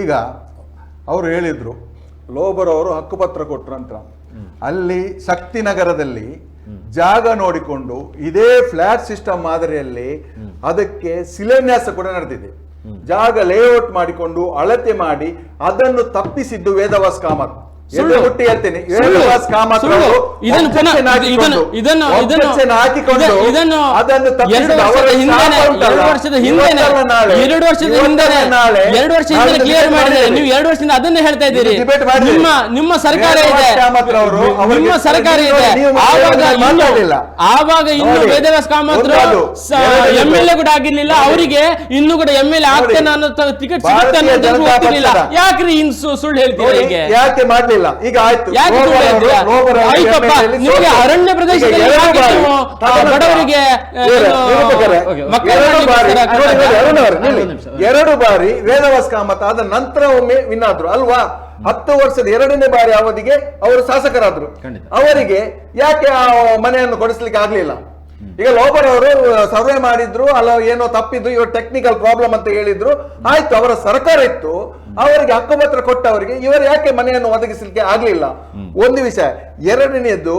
ಈಗ ಅವರು ಹೇಳಿದ್ರು, ಲೋಬರ್ ಅವರು ಹಕ್ಕುಪತ್ರ ಕೊಟ್ರಂತ ಅಲ್ಲಿ ಶಕ್ತಿನಗರದಲ್ಲಿ ಜಾಗ ನೋಡಿಕೊಂಡು ಇದೇ ಫ್ಲಾಟ್ ಸಿಸ್ಟಮ್ ಮಾದರಿಯಲ್ಲಿ ಅದಕ್ಕೆ ಶಿಲಾನ್ಯಾಸ ಕೂಡ ನಡೆದಿದೆ. ಜಾಗ ಲೇಔಟ್ ಮಾಡಿಕೊಂಡು ಅಳತೆ ಮಾಡಿ ಅದನ್ನು ತಪ್ಪಿಸಿದ್ದು ವೇದವಾಸ್ ಕಾಮತ್. ಕಾಮತ್ ಎರಡು ವರ್ಷದ ಉಂಟಲ್ಲ, ಎರಡು ವರ್ಷ ಹಿಂದೆ ಕ್ಲಿಯರ್ ಮಾಡಿದ್ರೆ ನೀವು ಎರಡು ವರ್ಷದಿಂದ ಅದನ್ನೇ ಹೇಳ್ತಾ ಇದ್ದೀರಿ. ನಿಮ್ಮ ನಿಮ್ಮ ಸರ್ಕಾರ ಇದೆ. ನಿಮ್ಮ ಸರ್ಕಾರ ಇದೆ. ಆವಾಗ. ಆವಾಗ ಇನ್ನು ವೇದವ್ಯಾಸ ಕಾಮತ್ರ ಎಂ ಎಲ್ ಎ ಕೂಡ ಆಗಿರ್ಲಿಲ್ಲ. ಅವರಿಗೆ ಇನ್ನು ಕೂಡ ಎಂ ಎಲ್ ಎ. ಆಗ್ತೇನೆ ಅನ್ನೋ ಟಿಕೆಟ್ ಸಿಗುತ್ತೆ ಜನತಾ ಯಾಕ್ರಿ ಇನ್ ಸುಳ್ಳು ಹೇಳ್ತೀರಾ ಯಾಕೆ ಹೀಗೆ ಯಾಕೆ ಈಗ ಆಯ್ತು. ಯಾಕೆ ಸುಳ್ಳು ಹೇಳ್ತೀರಾ? ಆಯ್ತಪ್ಪ, MLA ನಿಮಗೆ ಅರಣ್ಯ ಪ್ರದೇಶದಲ್ಲಿ ಎರಡು ಯಾಕೆ ಬಾರಿ- ನೀವು, ಆ, ಬಡವರಿಗೆ, ಆ, ಇವರು- ಏನು, ನಿರೂಪಕರೇ, ಓಕೆ, ಮಕ್ಕಳ ಎರಡು ಬಾರಿ. ಸರ- ನೋಡಿ, ನೋಡಿ, ಅರುಣ್ ಅವರು, ಒಂದು ನಿಮಿಷ. ಎರಡು ಬಾರಿ ವೇದವಾಸ್ ಕಾಮತ್ ಆದ ನಂತರ ಒಮ್ಮೆ ವಿನ್ ಆದ್ರು. ಅಲ್ವಾ? ಹತ್ತು ವರ್ಷದ ಎರಡನೇ ಬಾರಿ ಅವಧಿಗೆ ಅವರು ಶಾಸಕರಾದ್ರು. ಖಂಡಿತ. ಅವರಿಗೆ ಯಾಕೆ ಆ ಮನೆಯನ್ನು ಕೊಡಿಸ್ಲಿಕ್ಕೆ ಆಗ್ಲಿಲ್ಲ? ಈಗ ಲೋಬರ್ ಅವರು ಸರ್ವೆ ಮಾಡಿದ್ರು ಅಲ್ಲ ಏನೋ ತಪ್ಪಿದ್ರು ಇವರು ಟೆಕ್ನಿಕಲ್ ಪ್ರಾಬ್ಲಮ್ ಅಂತ ಹೇಳಿದ್ರು. ಆಯ್ತು ಅವರ ಸರ್ಕಾರ ಇತ್ತು. ಅವರಿಗೆ ಹಕ್ಕುಪತ್ರ ಕೊಟ್ಟವರಿಗೆ ಇವರು ಯಾಕೆ ಮನೆಯನ್ನು ಒದಗಿಸಲಿಕ್ಕೆ ಆಗ್ಲಿಲ್ಲ? ಒಂದು ವಿಷಯ ಎರಡನೇದು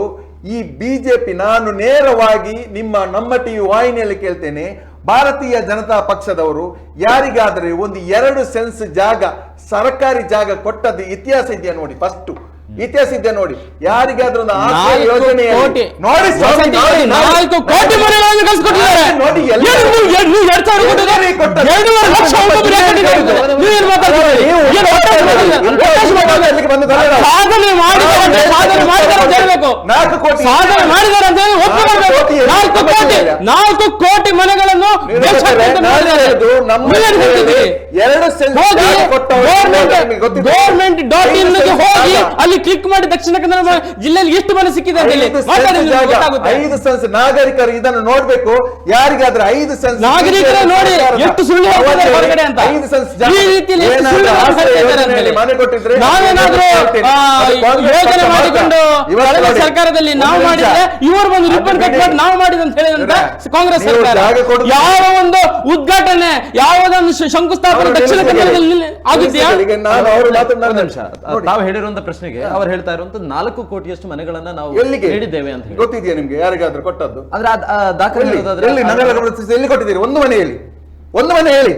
ಈ ಬಿಜೆಪಿ ನಾನು ನೇರವಾಗಿ ನಿಮ್ಮ ನಮ್ಮ ಟಿವಿ ವಾಹಿನಿಯಲ್ಲಿ ಕೇಳ್ತೇನೆ ಭಾರತೀಯ ಜನತಾ ಪಕ್ಷದವರು ಯಾರಿಗಾದರೆ ಒಂದು ಎರಡು ಸೆನ್ಸ್ ಜಾಗ ಸರ್ಕಾರಿ ಜಾಗ ಕೊಟ್ಟದ್ದು ಇತಿಹಾಸ ಇದೆಯಾ ನೋಡಿ ಫಸ್ಟ್ ಇತಿಹಾಸ ಇದೆ ನೋಡಿ ಯಾರಿಗಾದ್ರೂ ಒಂದು ನಾಲ್ಕು ಯೋಜನೆಯಲ್ಲಿ- ಕೋಟಿ ನೋಡಿ ಸ್ವಾಮಿ, ವಸತಿ ನೋಡಿ, ನೋಡಿ. ನಾಲ್ಕು ಕೋಟಿ ಮನೆಗಳನ್ನು ಕಳ್ಸಿಕೊಟ್ಟಿದ್ದಾರೆ ನೋಡಿ, ಎಲ್ಲ- ಏನು ನೀವು ಎರಡು- ನೀವು ಎರಡು ಸಾವಿರ ಕೊಟ್ಟಿದ್ದಾರೆ? ಎಲ್ಲರಿಗೆ ಕೊಟ್ಟದ್ದು. ಎರಡೂವರೆ ಲಕ್ಷ ಒಬ್ಬೊಬ್ಬರಿಗೆ ಕೊಟ್ಟಿದ್ದಾರೆ. ನೀವೇನು? ನೀವು ಏನು ಬಂದು. ಸಾಧನೆ ಮಾಡಿದ್ದಾರೆ ಅಂತ ಸಾಧನೆ ಮಾಡಿದ್ದಾರೆ ಅಂತ ಹೇಳ್ಬೇಕು ನಾಲ್ಕು ಕೋಟಿ ಸಾಧನೆ ಮಾಡಿದ್ದಾರೆ ಅಂತ ಹೇಳಿ. ನಾಲ್ಕು ಕೋಟಿ ನಾಲ್ಕು ಕೋಟಿ ನಾಲ್ಕು ಕೋಟಿ ಮನೆಗಳನ್ನು ದೇಶಾದ್ಯಂತ ಮಾಡಿದ್ದಾರೆ. ನಮ್ಮ? ಎರಡು ಗೌರ್ಮೆಂಟ್ ಡಾಟ್ ಇನ್ ಹೋಗಿ ಅಲ್ಲಿ ಕ್ಲಿಕ್ ಮಾಡಿ ದಕ್ಷಿಣ ಕನ್ನಡ ಜಿಲ್ಲೆಯಲ್ಲಿ ಎಷ್ಟು ಮನೆ ಸಿಕ್ಕಿದೆ ಐದು ಸೆನ್ಸ್ ನಾಗರಿಕರು ಇದನ್ನು ನೋಡ್ಬೇಕು. ಯಾರಿಗಾದ್ರೆ ಐದು ಸೆನ್ಸ್ ನಾಗರಿಕರು ನೋಡಿ ಎಷ್ಟು ಸುಳ್ಳು ಹೊರಗಡೆ ಅಂತ. ಐದು ಸೆನ್ಸ್. ಈ ರೀತಿಯಲ್ಲಿ. ಮನೆ ಕೊಟ್ಟಿದ್ರೆ ನಾವೇನಾದ್ರೂ ಯೋಜನೆ ಮಾಡಿಕೊಂಡು ಸರ್ಕಾರದಲ್ಲಿ ನಾವು ಮಾಡಿದ್ರೆ ಇವರು ಬಂದು ಅದು ರಿಬ್ಬನ್ ಕಟ್. ಮಾಡಿ ನಾವು ಮಾಡಿದ ಅಂತ ಹೇಳಿದಂತ ಕಾಂಗ್ರೆಸ್ ಸರ್ಕಾರ. ಯಾವ ಒಂದು ಉದ್ಘಾಟನೆ ಯಾವ ಶ- ಶಂಕುಸ್ಥಾಪನೆ ದಕ್ಷಿಣ ಕನ್ನಡದಲ್ಲಿ. ಆಗಿದೆಯಾ. ತಾವು ಹೇಳಿರುವಂತ ಪ್ರಶ್ನೆಗೆ ಅವ್ರು ಹೇಳ್ತಾ ಇರುವಂತ ನಾಲ್ಕು ಕೋಟಿಯಷ್ಟು ಮನೆಗಳನ್ನ ನಾವು ಹೇಳಿದ್ದೇವೆ ನೀಡಿದ್ದೇವೆ ಅಂತ ಗೊತ್ತಿದೆಯಾ ನಿಮ್ಗೆ? ಯಾರಿಗಾದ್ರೂ ಕೊಟ್ಟದ್ದು? ಅಂದ್ರೆ ದಾಖಲೆ ಎಲ್ಲಿ? ನಗರ ಎಲ್ಲಿ? ಕೊಟ್ಟಿದ್ದೀರಿ? ಒಂದು ಮನೆ ಹೇಳಿ. ಒಂದು ಮನೆ ಹೇಳಿ.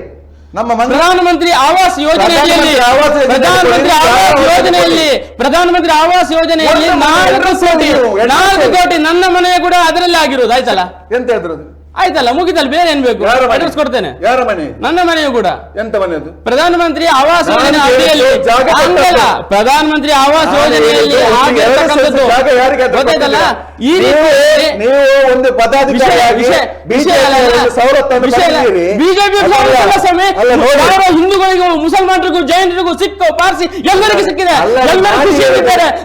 ನಮ್ಮ ಪ್ರಧಾನಮಂತ್ರಿ ಆವಾಸ್ ಯೋಜನೆಯಲ್ಲಿ ಪ್ರಧಾನಮಂತ್ರಿ ಆವಾಸ್ ಯೋಜನೆ ಪ್ರಧಾನಮಂತ್ರಿ ಕೊಡಿ. ಆವಾಸ್ ಯೋಜನೆಯಲ್ಲಿ ಪ್ರಧಾನಮಂತ್ರಿ ಆವಾಸ್ ಯೋಜನೆಯಲ್ಲಿ ನಾಲ್ಕು ಕೋಟಿ ನಾಲ್ಕು ಕೋಟಿ. ನನ್ನ ಮನೆ ಕೂಡ ಅದರಲ್ಲಿ ಆಗಿರೋದು ಆಯ್ತಲ್ಲ? ಎಂತ ಇದ್ರದ್ದು? ಆಯ್ತಲ್ಲ ಮುಗಿತಲ್ಲ ಬೇರೆ ಏನ್ ಬೇಕು? ಯಾರ ಮನೆ? ಅಡ್ರೆಸ್ ಕೊಡ್ತೇನೆ ಯಾರ ಮನೆ? ನನ್ನ ಮನೆಯು ಕೂಡ. ಎಂತ ಮನೆ ಅದು ಪ್ರಧಾನಮಂತ್ರಿ ಆವಾಸ್ ನಾನು ಯೋಜನೆ ಅಡಿಯಲ್ಲಿ ಜಾಗ ಹಂಗಲ್ಲ. ಕೊಟ್ಟದ್ದು. ಪ್ರಧಾನಮಂತ್ರಿ ಆವಾಸ್ ನಾನು ಯೋಜನೆಯಲ್ಲಿ ಹೇಳಿದ್ದು ಆಗಿರ್ತಕ್ಕಂಥದ್ದು ಯಾರಿಗಾದ್ರೂ ಗೊತ್ತಾಯ್ತಲ್ಲ? ಈ ನೀವು- ರೀತಿ ನೀವು ಒಂದು ಪದಾಧಿಕಾರಿ ವಿಷಯ- ವಿಷಯ ಅಲ್ಲ, ಬಿಜೆಪಿ ಅಲ್ಲ. ಸವಲತ್ತನ್ನು ವಿಷಯ ಅಲ್ಲ. ಪಡೆದಿದ್ದೀರಿ. ಬಿಜೆಪಿ ಅಲ್ಲ, ಸವಲತ್ತಲ್ಲ ಸ್ವಾಮಿ. ಅಲ್ಲ, ನೋಡಿ. ಯಾರೋ ಹಿಂದೂಗಳಿಗೂ ಮುಸಲ್ಮಾನರಿಗೂ ಜೈನರಿಗೂ ಸಿಖ್ ಪಾರ್ಸಿ ಎಲ್ಲರಿಗೂ ಸಿಕ್ಕಿದೆ. ಅಲ್ಲ, ಎಲ್ಲರೂ ನಾನು.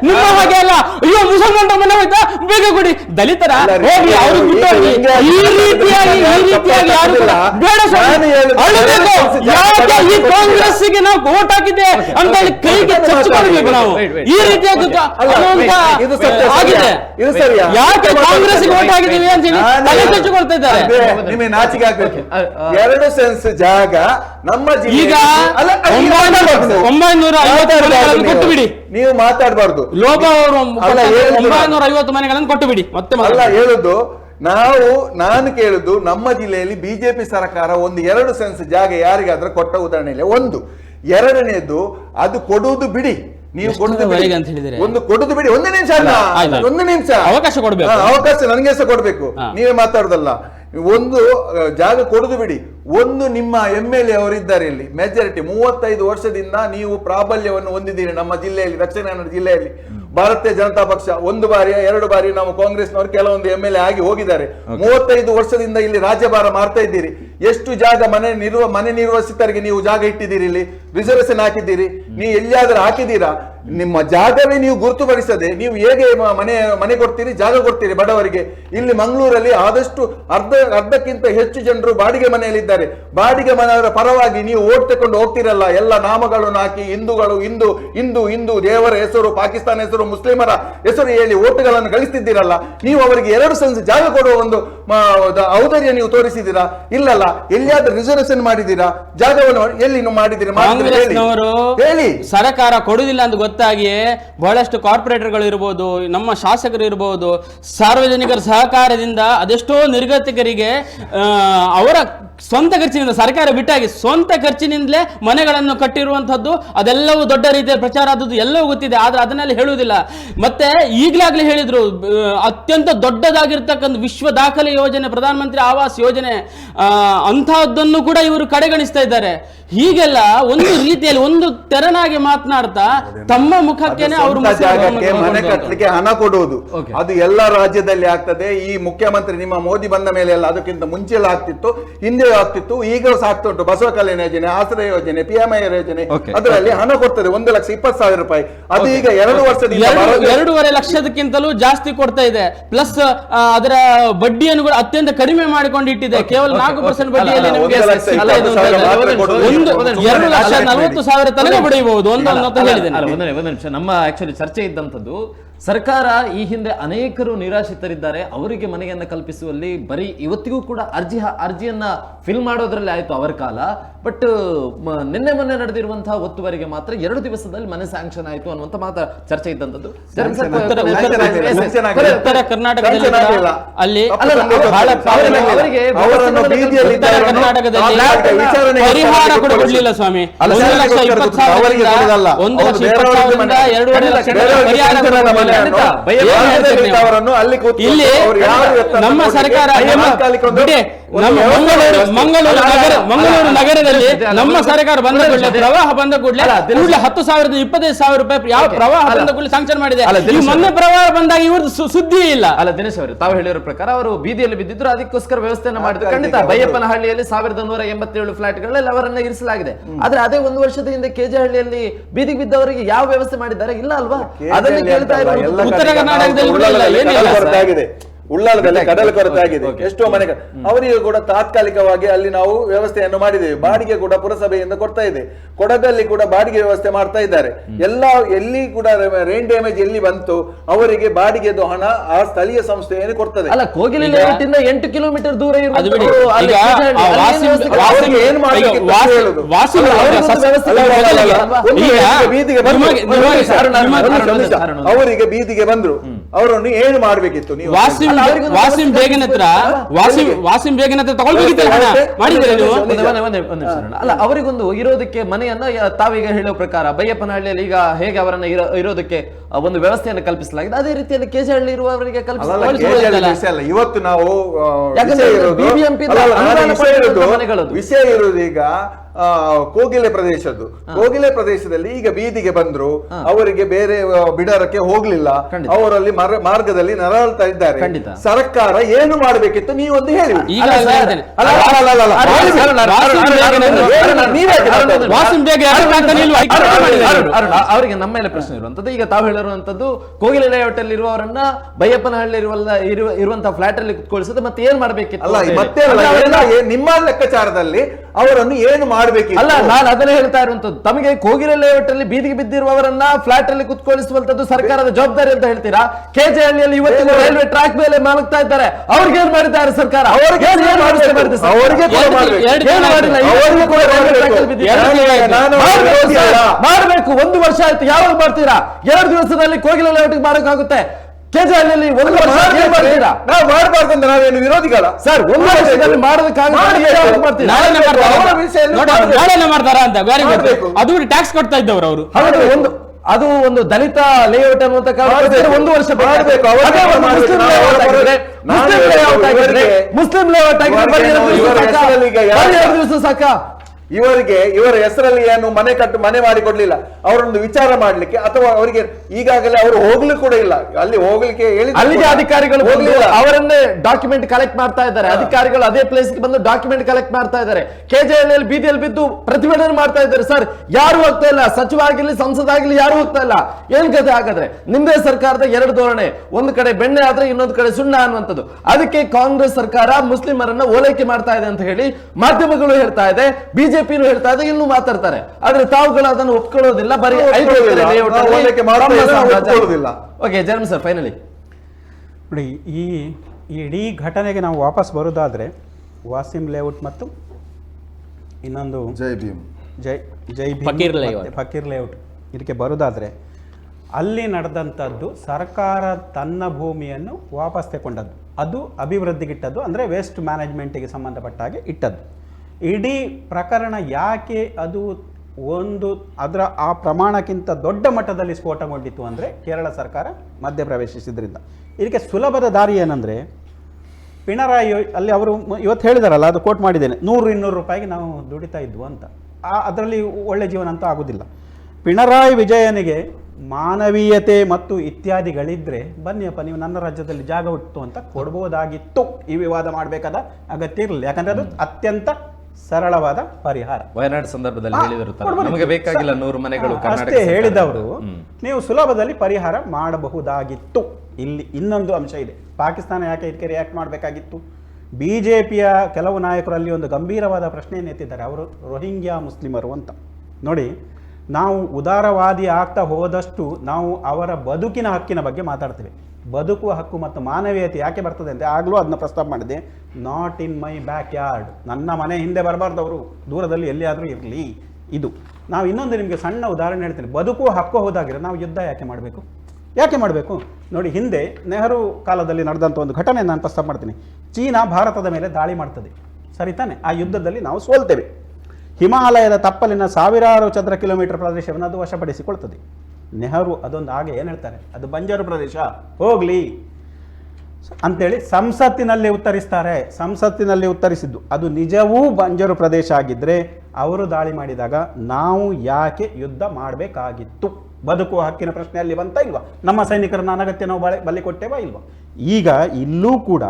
ನಿಮ್ಮ ನಾನು- ಹಾಗೆ ಅಲ್ಲ. ಅಯ್ಯೋ ಮುಸಲ್ಮಾನರ ಮನೆ ಹೋಯ್ತಾ? ಬೇಗ ಕೊಡಿ. ದಲಿತರ ಅಲ್ಲ, ಹೋಗಿ ಅವ್ರಿಗೆ ಬಿಟ್ಟು ಹೋಗಿ ಹಿಂಗೆ ಈ ರೀತಿಯಾಗಿ ಈ ರೀತಿಯಾಗಿ ಯಾರು ಕೂಡ ಬೇಡ ಸ್ವಾಮಿ ಅಳಬೇಕು. ಯಾಕೆ ಈ ಕಾಂಗ್ರೆಸ್ ಕಾಂಗ್ರೆಸ್ಸಿಗೆ ನಾವು ಓಟ್ ಹಾಕಿದ್ದೆ ಅಂತ ಹೇಳಿ ಕೈಗೆ ಚಚ್ಕೊಳ್ಬೇಕು ನಾವು. ಈ ರೀತಿಯಾಗಿ. ಆಗಿದೆ. ಇದು ಸರಿಯಾ? ಯಾಕೆ ಕಾಂಗ್ರೆಸ್ಗೆ ಮಾತಾಡ್ತಾ ಓಟ್ ಹಾಕಿದೀವಿ ಅಂತ ಹೇಳಿ ತಲೆ ಚಚ್ಕೊಳ್ತಾ ಇದ್ದಾರೆ. ನಿಮಗೆ ನಾಚಿಕೆ ಆಗ್ಬೇಕು. ಎರಡು ಸೆನ್ಸ್ ಜಾಗ ನಮ್ಮ ಈಗ ಅಲ್ಲ, ಈಗ ಒಂಬೈನೂರ ಐವತ್ತು ನೀವು. ಕೊಟ್ಟು ಬಿಡಿ ನೀವು ಮಾತಾಡಬಾರ್ದು. ಲೋಪ ಅವರು. ಒಂಬೈನೂರ ಐವತ್ತು ಮನೆಗಳನ್ನು ಕೊಟ್ಟು ಬಿಡಿ ಮತ್ತೆ ಅಲ್ಲ. ಹೇಳುದು ನಾವು ನಾನು ಕೇಳಿದ್ದು ನಮ್ಮ ಜಿಲ್ಲೆಯಲ್ಲಿ ಬಿಜೆಪಿ ಸರ್ಕಾರ ಒಂದು ಎರಡು ಸೆನ್ಸ್ ಜಾಗ ಯಾರಿಗಾದ್ರೂ ಕೊಟ್ಟ ಉದಾಹರಣೆ ಇಲ್ಲ. ಒಂದು ಎರಡನೇದು ಅದು ಕೊಡುವುದು ಬಿಡಿ. ನೀವು. ಅಂತ ಹೇಳಿದ್ರೆ? ಒಂದು ಕೊಡುದು ಬಿಡಿ. ಒಂದು ನಿಮಿಷ ಅಲ್ಲ. ಒಂದು ನಿಮಿಷ. ಅವಕಾಶ ಕೊಡಬೇಕು. ಅವಕಾಶ ನನಗೆ ಸಹ ಕೊಡಬೇಕು. ನೀವೇ ಮಾತಾಡುದಲ್ಲ. ಒಂದು ಜಾಗ ಕೊಡುದು ಬಿಡಿ. ಒಂದು ನಿಮ್ಮ ಎಂ ಎಲ್ ಎ ಅವರಿದ್ದಾರೆ ಇಲ್ಲಿ. ಮೆಜಾರಿಟಿ ಮೂವತ್ತೈದು ವರ್ಷದಿಂದ ನೀವು ಪ್ರಾಬಲ್ಯವನ್ನು ಹೊಂದಿದ್ದೀರಿ ನಮ್ಮ ಜಿಲ್ಲೆಯಲ್ಲಿ ದಕ್ಷಿಣ ಕನ್ನಡ ಜಿಲ್ಲೆಯಲ್ಲಿ. ಭಾರತೀಯ ಜನತಾ ಪಕ್ಷ ಒಂದು ಬಾರಿ ಎರಡು ಬಾರಿ ನಾವು ಕಾಂಗ್ರೆಸ್ನವರು ಕೆಲವೊಂದು ಎಂ ಎಲ್ ಎ ಆಗಿ ಹೋಗಿದ್ದಾರೆ. ಮೂವತ್ತೈದು ವರ್ಷದಿಂದ ಇಲ್ಲಿ ರಾಜ್ಯಭಾರ ಮಾಡ್ತಾ ಇದ್ದೀರಿ. ಎಷ್ಟು ಜಾಗ ಮನೆ ನಿರ್ವ, ಮನೆ ನಿರ್ವಸಿತರಿಗೆ ನೀವು ಜಾಗ ಇಟ್ಟಿದ್ದೀರಿ ಇಲ್ಲಿ? ರಿಸರ್ವೇಶನ್ ಹಾಕಿದ್ದೀರಿ? ನೀವು ಎಲ್ಲಿಯಾದ್ರೂ ಹಾಕಿದ್ದೀರಾ? ನಿಮ್ಮ ಜಾಗವೇ ನೀವು ಗುರುತುಪಡಿಸದೆ ನೀವು ಹೇಗೆ ಮನೆ ಮನೆ ಕೊಡ್ತೀರಿ, ಜಾಗ ಕೊಡ್ತೀರಿ ಬಡವರಿಗೆ? ಇಲ್ಲಿ ಮಂಗಳೂರಲ್ಲಿ ಆದಷ್ಟು ಅರ್ಧ, ಅರ್ಧಕ್ಕಿಂತ ಹೆಚ್ಚು ಜನರು ಬಾಡಿಗೆ ಮನೆಯಲ್ಲಿದ್ದಾರೆ ಬಾಡಿಗೆ ಮನೆಯವರ ಪರವಾಗಿ ನೀವು ಓಟ್ ತಕೊಂಡು ಹೋಗ್ತಿರಲ್ಲ? ಎಲ್ಲ ನಾಮಗಳನ್ನು ಹಾಕಿ ಹಿಂದೂಗಳು, ಹಿಂದೂ ಹಿಂದೂ ಹಿಂದೂ ದೇವರ ಹೆಸರು, ಪಾಕಿಸ್ತಾನ ಹೆಸರು, ಮುಸ್ಲಿಮರ ಹೆಸರು ಹೇಳಿ ಓಟ್ಗಳನ್ನು ಗಳಿಸ್ತಿದ್ದೀರಲ್ಲ? ನೀವು ಅವರಿಗೆ ಎರಡು ಸಂಜೆ ಜಾಗ ಕೊಡುವ ಒಂದು ಔದರ್ಯ ನೀವು ತೋರಿಸಿದ್ದೀರಾ? ಇಲ್ಲಲ್ಲ. ಎಲ್ಲಿಯಾದ್ರೂ ರಿಸರ್ವೇಶನ್ ಮಾಡಿದ್ದೀರಾ? ಜಾಗವನ್ನು ಎಲ್ಲಿ ಮಾಡಿದ್ದೀರಿ? ಮಾಡಿದ್ರೆ ಕಾಂಗ್ರೆಸ್ನವರು ಹೇಳಿ. ಸರ್ಕಾರ ಕೊಡುದಿಲ್ಲ ಅಂತ ಗೊತ್ತಾಗಿಯೇ ಬಹಳಷ್ಟು ಕಾರ್ಪೊರೇಟರ್ಗಳು ಇರ್ಬೋದು ನಮ್ಮ ಶಾಸಕರು ಇರ್ಬೋದು ಸಾರ್ವಜನಿಕರ ಸಹಕಾರದಿಂದ ಅದೆಷ್ಟೋ ನಿರ್ಗತಿಕರಿಗೆ ಆ, ಅವರ ಸ್ವಂತ ಖರ್ಚಿನಿಂದ ಸರ್ಕಾರ ಬಿಟ್ಟಾಗಿ ಸ್ವಂತ ಖರ್ಚಿನಿಂದಲೇ ಮನೆಗಳನ್ನು ಕಟ್ಟಿರುವಂತಹದ್ದು ಅದೆಲ್ಲವೂ ದೊಡ್ಡ ರೀತಿಯ ಪ್ರಚಾರ ಆದದ್ದು ಎಲ್ಲವೂ ಗೊತ್ತಿದೆ ಆದ್ರೆ ಅದನ್ನೆಲ್ಲ ಹೇಳುವುದಿಲ್ಲ. ಮತ್ತೆ ಈಗಲಾಗ್ಲೇ ಹೇಳಿದ್ರು ಅತ್ಯಂತ ದೊಡ್ಡದಾಗಿರ್ತಕ್ಕಂಥ ವಿಶ್ವ ದಾಖಲೆ ಯೋಜನೆ ಪ್ರಧಾನಮಂತ್ರಿ ಆವಾಸ್ ಯೋಜನೆ ಆ, ಅಂತಹದ್ದನ್ನು ಕೂಡ ಇವರು ಕಡೆಗಣಿಸ್ತಾ ಇದ್ದಾರೆ. ಹೀಗೆಲ್ಲ ಒಂದು ರೀತಿಯಲ್ಲಿ ಒಂದು ತೆರನಾಗಿ ಮಾತನಾಡ್ತಾ ತಮ್ಮ ಮುಖಕ್ಕೇನೆ ಅವರು ಜಾಗಕ್ಕೆ ಮನೆ ಕಟ್ಟಲಿಕ್ಕೆ ಹಣ ಕೊಡುವುದು. ಅದು ಎಲ್ಲ ರಾಜ್ಯದಲ್ಲಿ ಆಗ್ತದೆ. ಈ ಮುಖ್ಯಮಂತ್ರಿ ನಿಮ್ಮ ಮೋದಿ ಬಂದ ಮೇಲೆ ಎಲ್ಲ ಅದಕ್ಕಿಂತ ಮುಂಚೆ ಆಗ್ತಿತ್ತು ಹಿಂದೆ ಆಗ್ತಿತ್ತು ಈಗ ಸಾಕ್ತಾ ಉಂಟು. ಬಸವ ಕಲ್ಯಾಣ ಯೋಜನೆ ಆಶ್ರಯ ಯೋಜನೆ ಪಿ ಎಂ ಐ ಯೋಜನೆ. ಅದರಲ್ಲಿ ಹಣ ಕೊಡ್ತದೆ. ಒಂದು ಲಕ್ಷ ಇಪ್ಪತ್ತು ಸಾವಿರ ರೂಪಾಯಿ. ಅದು ಈಗ ಎರಡು ವರ್ಷದಿಂದ ಎರಡೂವರೆ ಲಕ್ಷದಕ್ಕಿಂತಲೂ ಜಾಸ್ತಿ ಕೊಡ್ತಾ ಇದೆ. ಪ್ಲಸ್ ಅದರ ಬಡ್ಡಿಯನ್ನು ಕೂಡ ಅತ್ಯಂತ ಕಡಿಮೆ ಮಾಡಿಕೊಂಡು ಇಟ್ಟಿದೆ. ಕೇವಲ ನಾಲ್ಕು ಪರ್ಸೆಂಟ್ ಬಡ್ಡಿಯಲ್ಲಿ ಅಲ್ಲ, ನಿಮಗೆ ಎರಡು ಲಕ್ಷ ನಲವತ್ತು ಸಾವಿರ ತನಕ ಪಡೆಯಬಹುದು ಒಂದು ಒಂದೇ ಒಂದು ನಿಮಿಷ. ನಮ್ಮ ಆಕ್ಚುಲಿ ಚರ್ಚೆ ಇದ್ದಂಥದ್ದು ಸರ್ಕಾರ ಈ ಹಿಂದೆ ಅನೇಕರು ನಿರಾಶ್ರಿತರಿದ್ದಾರೆ. ಅವರಿಗೆ ಮನೆಯನ್ನ ಕಲ್ಪಿಸುವಲ್ಲಿ ಬರೀ ಇವತ್ತಿಗೂ ಕೂಡ ಅರ್ಜಿ ಅರ್ಜಿಯನ್ನ ಫಿಲ್ ಮಾಡೋದ್ರಲ್ಲಿ ಆಯ್ತು ಅವರ ಕಾಲ. ಬಟ್ ನಿನ್ನೆ ಮೊನ್ನೆ ನಡೆದಿರುವಂತಹ ಒತ್ತುವರಿಗೆ ಮಾತ್ರ ಎರಡು ದಿವಸದಲ್ಲಿ ಮನೆ ಸ್ಯಾಂಕ್ಷನ್ ಆಯಿತು ಅನ್ನುವಂತ ಮಾತ್ರ ಚರ್ಚೆ ಇದ್ದಂಥದ್ದು. ಉತ್ತರ- ಕರ್ನಾಟಕದಲ್ಲಿ ಅಲ್ಲಿ ಅವರಿಗೆ- ಪರಿಹಾರ ಕೂಡ. ಕೊಡ್ಲಿಲ್ಲ ಸ್ವಾಮಿ. ಒಂದು ಲಕ್ಷ ಇಪ್ಪತ್ತು ಕೊಡ್ತಾರೆ. ಅವರಿಗೆ ಕೊಡೋದಲ್ಲ. ಸಾವಿರದಿಂದ ಒಂದು ಲಕ್ಷ ಇಪ್ಪತ್ತು ಸಾವಿರದಿಂದ ಎರಡೂವರೆ ಲಕ್ಷ ಪರಿಹಾರ ಇಲ್ಲಿ ನಮ್ಮ ಸರ್ಕಾರ ಬಿಡಿ, ನಮ್ಮ ಮಂಗಳೂರು ಮಂಗಳೂರು ನಗರ ಮಂಗಳೂರು ನಗರದಲ್ಲಿ ನಮ್ಮ ಸರ್ಕಾರ ಬಂದ ಕೂಡಲೇ ಪ್ರವಾಹ ಬಂದ ಕೂಡಲೇ ಕೂಡಲೇ ಹತ್ತು ಸಾವಿರದ ಇಪ್ಪತ್ತೈದು ಸಾವಿರ ರೂಪಾಯಿ ಯಾವ ಪ್ರವಾಹ ಬಂದ ಕೂಡಲೇ ಸಾಂಕ್ಷನ್ ಮಾಡಿದೆ. ಮೊನ್ನೆ ಪ್ರವಾಹ ಬಂದಾಗ ಇವ್ರದ್ದು ಸುದ್ದಿ ಇಲ್ಲ. ಅಲ್ಲ ದಿನೇಶ್ ಅವರು ತಾವು ಹೇಳಿರೋ ಪ್ರಕಾರ ಅವರು ಬೀದಿಯಲ್ಲಿ ಬಿದ್ದಿದ್ರು ಅದಕ್ಕೋಸ್ಕರ ವ್ಯವಸ್ಥೆಯನ್ನು ಮಾಡಿದ್ರು. ಖಂಡಿತ ಬೈಯಪ್ಪನಹಳ್ಳಿಯಲ್ಲಿ ಸಾವಿರದ ನೂರ ಎಂಬತ್ತೇಳು ಫ್ಲಾಟ್ಗಳಲ್ಲಿ ಅವರನ್ನ ಇರಿಸಲಾಗಿದೆ. ಆದ್ರೆ ಅದೇ ಒಂದು ವರ್ಷದ ಹಿಂದೆ ಕೆಜೆಹಳ್ಳಿಯಲ್ಲಿ ಬೀದಿಗೆ ಬಿದ್ದವರಿಗೆ ಯಾವ ವ್ಯವಸ್ಥೆ ಮಾಡಿದ್ದಾರೆ ಇಲ್ಲ ಅಲ್ವಾ? ಅದನ್ನ ಕೇಳ್ತಾ ಇದ್ದಾರೆ ಉತ್ತರ ಕರ್ನಾಟಕದಲ್ಲಿ ಉಳ್ಳಾಲದಲ್ಲಿ ಕಡಲ ಕೊರತೆ ಆಗಿದೆ. ಎಷ್ಟೋ ಮನೆಗಳು. ಅವರಿಗೆ ಕೂಡ ತಾತ್ಕಾಲಿಕವಾಗಿ ಅಲ್ಲಿ ನಾವು ವ್ಯವಸ್ಥೆಯನ್ನು ಮಾಡಿದ್ದೇವೆ. ಬಾಡಿಗೆ ಕೂಡ ಪುರಸಭೆಯಿಂದ ಕೊಡ್ತಾ ಇದೆ. ಕೊಡದಲ್ಲಿ ಕೂಡ ಬಾಡಿಗೆ ವ್ಯವಸ್ಥೆ ಮಾಡ್ತಾ ಇದ್ದಾರೆ. ಎಲ್ಲ ಎಲ್ಲಿ ಕೂಡ ರೈನ್ ಡ್ಯಾಮೇಜ್ ಎಲ್ಲಿ ಬಂತು ಅವರಿಗೆ ಬಾಡಿಗೆದು ಹಣ ಆ ಸ್ಥಳೀಯ ಸಂಸ್ಥೆಯನ್ನು ಕೊಡ್ತದೆ. ಅಲ್ಲ ಕೋಗಿಲೆ ಲೇಔಟಿಂದ ಎಂಟು ಕಿಲೋಮೀಟರ್ ದೂರ ಅವರಿಗೆ ಏನು ಬೀದಿಗೆ ಬಂದ್ರು. ಅವರನ್ನು ಏನು ಮಾಡಬೇಕಿತ್ತು? ನೀವು ವಾಸಿಂ ವಾಸಿಂ ಬೇಗನ ಹತ್ರ ವಾಸಿಂ ವಾಸಿಂ ಬೇಗನ ಹತ್ರ ಹಣ ಮಾಡಿದ್ರೆ ನೀವು? ಅರುಣ್. ಅಲ್ಲ ಅವರಿಗೊಂದು ಇರೋದಕ್ಕೆ ಮನೆಯನ್ನ ತಾವೀಗ ಹೇಳೋ ಪ್ರಕಾರ ಬೈಯಪ್ಪನಹಳ್ಳಿಯಲ್ಲಿ ಈಗ ಹೇಗೆ ಅವರನ್ನ ಇರೋ- ಇರೋದಕ್ಕೆ ಆ, ಒಂದು ವ್ಯವಸ್ಥೆಯನ್ನು ಕಲ್ಪಿಸಲಾಗಿದೆ? ಅದೇ ರೀತಿಯಲ್ಲಿ ಕೆಜೆಹಳ್ಳಿ ಇರುವವರಿಗೆ ಕಲ್ಪಿಸಲಾಗಿದೆ ಇವತ್ತು ನಾವು ವಿಷಯ ಇರೋದು- ಈಗ ಕೋಗಿಲೆ ಪ್ರದೇಶದ್ದು ಕೋಗಿಲೆ ಪ್ರದೇಶದಲ್ಲಿ ಈಗ ಬೀದಿಗೆ ಬಂದ್ರು ಅವರಿಗೆ ಬೇರೆ ಬಿಡರಕ್ಕೆ ಹೋಗ್ಲಿಲ್ಲ ಅವರಲ್ಲಿ ಮಾರ್ಗದಲ್ಲಿ ನರಳ್ತಾ ಇದ್ದಾರೆ. ಸರ್ಕಾರ ಏನು ಮಾಡ್ಬೇಕಿತ್ತು ನೀವೊಂದು ಹೇಳಿ ಅವರಿಗೆ ನಮ್ಮ ಮೇಲೆ ಪ್ರಶ್ನೆ ಇರುವಂತದ್ದು ಈಗ ತಾವು ಹೇಳಿರುವಂತದ್ದು ಕೋಗಿಲೆ ಲೇಔಟ್ ಅಲ್ಲಿ ಇರುವವರನ್ನ ಬೈಯಪ್ಪನಹಳ್ಳಿ ಇರುವಲ್ಲ ಇರುವ ಇರುವಂತಹ ಫ್ಲಾಟ್ ಅಲ್ಲಿ ಕುತ್ಕೊಳಿಸೋದು ಮತ್ತೆ ಏನ್ ಮಾಡ್ಬೇಕಿತ್ತು ನಿಮ್ಮ ಲೆಕ್ಕಾಚಾರದಲ್ಲಿ ಅವರನ್ನು ಏನು ಮಾಡಬೇಕು ಅಲ್ಲ ನಾನು ಅದನ್ನೇ ಹೇಳ್ತಾ ಇರುವಂತದ್ದು ತಮಗೆ ಕೋಗಿಲ ಲೇಔಟ್ ಅಲ್ಲಿ ಬೀದಿಗೆ ಬಿದ್ದಿರುವವರನ್ನ ಫ್ಲಾಟ್ ಅಲ್ಲಿ ಕುತ್ಕೊಳಿಸುವಂತದ್ದು ಸರ್ಕಾರದ ಜವಾಬ್ದಾರಿ ಅಂತ ಹೇಳ್ತೀರಾ? ಕೆಜೆಹಳ್ಳಿಯಲ್ಲಿ ಇವತ್ತಿನ ಬೇರೆ- ರೈಲ್ವೆ ಟ್ರ್ಯಾಕ್ ಮೇಲೆ ಮಲಗ್ತಾ ಇದ್ದಾರೆ. ಅವ್ರಿಗೆ ಏನ್ ಮಾಡಿದ್ದಾರೆ ಸರ್ಕಾರ? ಅವ್ರಿಗೆ. ಮಾಡ್ಬೇಕು. ಒಂದು ವರ್ಷ ಆಯ್ತು. ಯಾವಾಗ ಮಾಡ್ತೀರಾ? ಎರಡು ದಿವಸದಲ್ಲಿ ಕೋಗಿಲ ಲೇಔಟ್ ಮಾಡೋಕ್ಕಾಗುತ್ತೆ ಕೆಜೆಹಳ್ಳಿಯಲ್ಲಿ ಒಂದು ವರ್ಷ ಏನ್ ಮಾಡ್ತೀರಾ? ನಾವು ಮಾಡಬಾರ್ದು ಅಂತ ನಾವೇನು ವಿರೋಧಿಗಳ ಸರ್ ಒಂದು ವರ್ಷದಲ್ಲಿ ಮಾಡ್ತೀರಾ? ಅಂತ. ನೋಡಿ, ಮಾಡ್ಬೇಕು. ನಾಳೆನೇ ಅಂತ ವೆರಿ ಗುಡ್ ಅದು ಟ್ಯಾಕ್ಸ್ ಕೊಡ್ತಾ ಇದ್ದವರು ಅವರು. ಹೌದು ಒಂದು ಅದು ಒಂದು ದಲಿತ ಲೇಔಟ್ ಅನ್ನುವಂತ ಒಂದು ವರ್ಷ ಮಾಡ್ಬೇಕು. ಅವರೇ ಒಂದು ಮುಸ್ಲಿಂ ಲೇಔಟ್ ಆಗಿದೆ ಆಗಿದ್ರೆ ಮುಸ್ಲಿಂ ಲೇಔಟ್ ಆಗಿದೆ ಆಗಿದ್ರೆ ಸಾಕ? ಇವರಿಗೆ ಇವರ ಹೆಸರಲ್ಲಿ ಏನು ಮನೆ ಕಟ್ಟು ಮನೆ ಮಾಡಿ ಕೊಡ್ಲಿಲ್ಲ ಅವರೊಂದು ವಿಚಾರ ಮಾಡ್ಲಿಕ್ಕೆ ಅಥವಾ ಅವರಿಗೆ ಈಗಾಗಲೇ ಅವರು ಹೋಗ್ಲಿಕ್ಕೆ ಕೂಡ ಇಲ್ಲ. ಅಲ್ಲಿ ಹೋಗ್ಲಿಕ್ಕೆ ಅಲ್ಲಿಗೆ ಅಧಿಕಾರಿಗಳು ಹೋಗ್ಲಿಲ್ಲ. ಅವರನ್ನೇ ಡಾಕ್ಯುಮೆಂಟ್ ಕಲೆಕ್ಟ್ ಮಾಡ್ತಾ ಇದ್ದಾರೆ. ಅಧಿಕಾರಿಗಳು ಅದೇ ಪ್ಲೇಸ್ ಬಂದು ಡಾಕ್ಯುಮೆಂಟ್ ಕಲೆಕ್ಟ್ ಮಾಡ್ತಾ ಇದ್ದಾರೆ. ಕೆಜೆಎಲ್ ಬೀದಿಯಲ್ಲಿ ಬಿದ್ದು ಪ್ರತಿಭಟನೆ ಮಾಡ್ತಾ ಇದ್ದಾರೆ. ಸರ್ ಯಾರು ಹೋಗ್ತಾ ಇಲ್ಲ? ಸಚಿವ ಆಗಿರ್ಲಿ ಸಂಸದ ಆಗಿರ್ಲಿ ಯಾರು ಹೋಗ್ತಾ ಇಲ್ಲ? ಏನ್ ಕತೆ ಹಾಗಾದ್ರೆ? ನಿಮ್ದೇ ಸರ್ಕಾರದ ಎರಡು ಧೋರಣೆ. ಒಂದು ಕಡೆ ಬೆಣ್ಣೆ ಆದ್ರೆ ಇನ್ನೊಂದು ಕಡೆ ಸುಣ್ಣ ಅನ್ನುವಂಥದ್ದು. ಅದಕ್ಕೆ ಕಾಂಗ್ರೆಸ್ ಸರ್ಕಾರ ಮುಸ್ಲಿಮರನ್ನ ಓಲೈಕೆ ಮಾಡ್ತಾ ಇದೆ ಅಂತ ಹೇಳಿ ಮಾಧ್ಯಮಗಳು ಹೇಳ್ತಾ ಇದೆ. ಬಿಜೆಪಿನೂ ಹೇಳ್ತಾ ಇದೆ ಇನ್ನೂ ಮಾತಾಡ್ತಾರೆ. ಆದ್ರೆ ತಾವುಗಳು ಅದನ್ನು ಒಪ್ಕೊಳ್ಳೋದಿಲ್ಲ ಬರೀ. ಓಕೆ ಜರ್ಮ್ ಸರ್ ಫೈನಲಿ ನೋಡಿ ಈ ಈ ಇಡೀ ಘಟನೆಗೆ ನಾವು ವಾಪಸ್ ಬರೋದಾದ್ರೆ ವಾಸಿಂ ಲೇಔಟ್ ಮತ್ತು ಇನ್ನೊಂದು ಜೈ ಭೀಮ್. ಜೈ ಜೈ ಭೀಮ್ ಫಕೀರ್ ಲೇಔಟ್. ಫಕೀರ್ ಲೇಔಟ್ ಇದಕ್ಕೆ ಬರೋದಾದ್ರೆ ಅಲ್ಲಿ ನಡೆದಂಥದ್ದು ಸರ್ಕಾರ ತನ್ನ ಭೂಮಿಯನ್ನು ವಾಪಸ್ ತಗೊಂಡದ್ದು ಅದು ಅಭಿವೃದ್ಧಿಗಿಟ್ಟದ್ದು ಅಂದರೆ ವೇಸ್ಟ್ ಮ್ಯಾನೇಜ್ಮೆಂಟಿಗೆ ಸಂಬಂಧಪಟ್ಟ ಹಾಗೆ ಇಟ್ಟದ್ದು. ಇಡೀ ಪ್ರಕರಣ ಯಾಕೆ ಅದು ಒಂದು ಅದರ ಆ ಪ್ರಮಾಣಕ್ಕಿಂತ ದೊಡ್ಡ ಮಟ್ಟದಲ್ಲಿ ಸ್ಫೋಟಗೊಂಡಿತ್ತು ಅಂದರೆ ಕೇರಳ ಸರ್ಕಾರ ಮಧ್ಯಪ್ರವೇಶಿಸಿದ್ರಿಂದ ಇದಕ್ಕೆ ಸುಲಭದ ದಾರಿ ಏನಂದರೆ, ಪಿಣರಾಯಿ ಅಲ್ಲಿ ಅವರು ಇವತ್ತು ಹೇಳಿದಾರಲ್ಲ, ಅದು ಕೋಟ್ ಮಾಡಿದ್ದೇನೆ, ನೂರು ಇನ್ನೂರು ರೂಪಾಯಿಗೆ ನಾವು ದುಡಿತಾ ಇದ್ವು ಅಂತ. ಆ, ಅದರಲ್ಲಿ ಒಳ್ಳೆ ಜೀವನ ಅಂತ ಆಗೋದಿಲ್ಲ. ಪಿಣರಾಯಿ ವಿಜಯನಿಗೆ ಮಾನವೀಯತೆ ಮತ್ತು ಇತ್ಯಾದಿಗಳಿದ್ದರೆ ಬನ್ನಿಯಪ್ಪ ನೀವು ನನ್ನ ರಾಜ್ಯದಲ್ಲಿ ಜಾಗ ಹುಟ್ಟು ಅಂತ ಕೊಡ್ಬೋದಾಗಿತ್ತು. ಈ ವಿವಾದ ಮಾಡಬೇಕಾದ ಅಗತ್ಯ ಇರಲಿಲ್ಲ. ಯಾಕಂದರೆ ಅದು ಅತ್ಯಂತ ಸರಳವಾದ ಪರಿಹಾರ. ವಯನಾಡ್ ಸಂದರ್ಭದಲ್ಲಿ ಹೇಳಿದರು ನಮಗೆ ಬೇಕಾಗಿಲ್ಲ ನೂರು ಮನೆಗಳು ಅಷ್ಟೇ ಹೇಳಿದವರು ನೀವು ಸುಲಭದಲ್ಲಿ ಪರಿಹಾರ ಮಾಡಬಹುದಾಗಿತ್ತು. ಇಲ್ಲಿ ಇನ್ನೊಂದು ಅಂಶ ಇದೆ. ಪಾಕಿಸ್ತಾನ ಯಾಕೆ ಇದಕ್ಕೆ ರಿಯಾಕ್ಟ್ ಮಾಡಬೇಕಾಗಿತ್ತು? ಬಿ ಜೆ ಪಿಯ ಕೆಲವು ನಾಯಕರಲ್ಲಿ ಒಂದು ಗಂಭೀರವಾದ ಪ್ರಶ್ನೆಯನ್ನು ಎತ್ತಿದ್ದಾರೆ. ಅವರು ರೋಹಿಂಗ್ಯಾ ಮುಸ್ಲಿಮರು ಅಂತ. ನೋಡಿ ನಾವು ಉದಾರವಾದಿ ಆಗ್ತಾ ಹೋದಷ್ಟು ನಾವು ಅವರ ಬದುಕಿನ ಹಕ್ಕಿನ ಬಗ್ಗೆ ಮಾತಾಡ್ತೇವೆ. ಬದುಕುವ ಹಕ್ಕು ಮತ್ತು ಮಾನವೀಯತೆ ಯಾಕೆ ಬರ್ತದೆ ಅಂತ ಆಗಲೂ ಅದನ್ನ ಪ್ರಸ್ತಾಪ ಮಾಡಿದೆ. Not in my back yard ನನ್ನ ಮನೆ ಹಿಂದೆ ಬರಬಾರ್ದವರು ದೂರದಲ್ಲಿ ಎಲ್ಲಿಯಾದರೂ ಇರಲಿ. ಇದು. ನಾವು ಇನ್ನೊಂದು ನಿಮಗೆ ಸಣ್ಣ ಉದಾಹರಣೆ ಹೇಳ್ತೀನಿ. ಬದುಕುವ ಹಕ್ಕು ಹೋದಾಗಿರೋ ನಾವು ಯುದ್ಧ ಯಾಕೆ ಮಾಡಬೇಕು? ಯಾಕೆ ಮಾಡಬೇಕು? ನೋಡಿ, ಹಿಂದೆ ನೆಹರು ಕಾಲದಲ್ಲಿ ನಡೆದಂಥ ಒಂದು ಘಟನೆ ನಾನು ಪ್ರಸ್ತಾಪ ಮಾಡ್ತೀನಿ. ಚೀನಾ ಭಾರತದ ಮೇಲೆ ದಾಳಿ ಮಾಡ್ತದೆ. ಸರಿ ತಾನೆ? ಆ ಯುದ್ಧದಲ್ಲಿ ನಾವು ಸೋಲ್ತೇವೆ. ಹಿಮಾಲಯದ ತಪ್ಪಲಿನ ಸಾವಿರಾರು ಚದರ ಕಿಲೋಮೀಟರ್ ಪ್ರದೇಶವನ್ನು ಅದು ವಶಪಡಿಸಿಕೊಳ್ತದೆ ನೆಹರು ಅದೊಂದು ಹಾಗೆ ಏನು ಹೇಳ್ತಾರೆ? ಅದು ಬಂಜರು ಪ್ರದೇಶ, ಹೋಗ್ಲಿ. ಅಂತೇಳಿ ಸಂಸತ್ತಿನಲ್ಲಿ ಉತ್ತರಿಸ್ತಾರೆ. ಸಂಸತ್ತಿನಲ್ಲಿ ಉತ್ತರಿಸಿದ್ದು, ಅದು ನಿಜವೂ ಬಂಜರು ಪ್ರದೇಶ ಆಗಿದ್ದರೆ ಅವರು ದಾಳಿ ಮಾಡಿದಾಗ ನಾವು ಯಾಕೆ ಯುದ್ಧ ಮಾಡಬೇಕಾಗಿತ್ತು? ಬದುಕುವ ಹಕ್ಕಿನ ಪ್ರಶ್ನೆ ಅಲ್ಲಿ ಬಂತ ಇಲ್ವಾ? ನಮ್ಮ ಸೈನಿಕರನ್ನ ಅನಗತ್ಯ ನಾವು ಬಳೆ ಬಲಿ ಕೊಟ್ಟೇವಾ ಇಲ್ವಾ? ಈಗ ಇಲ್ಲೂ ಕೂಡ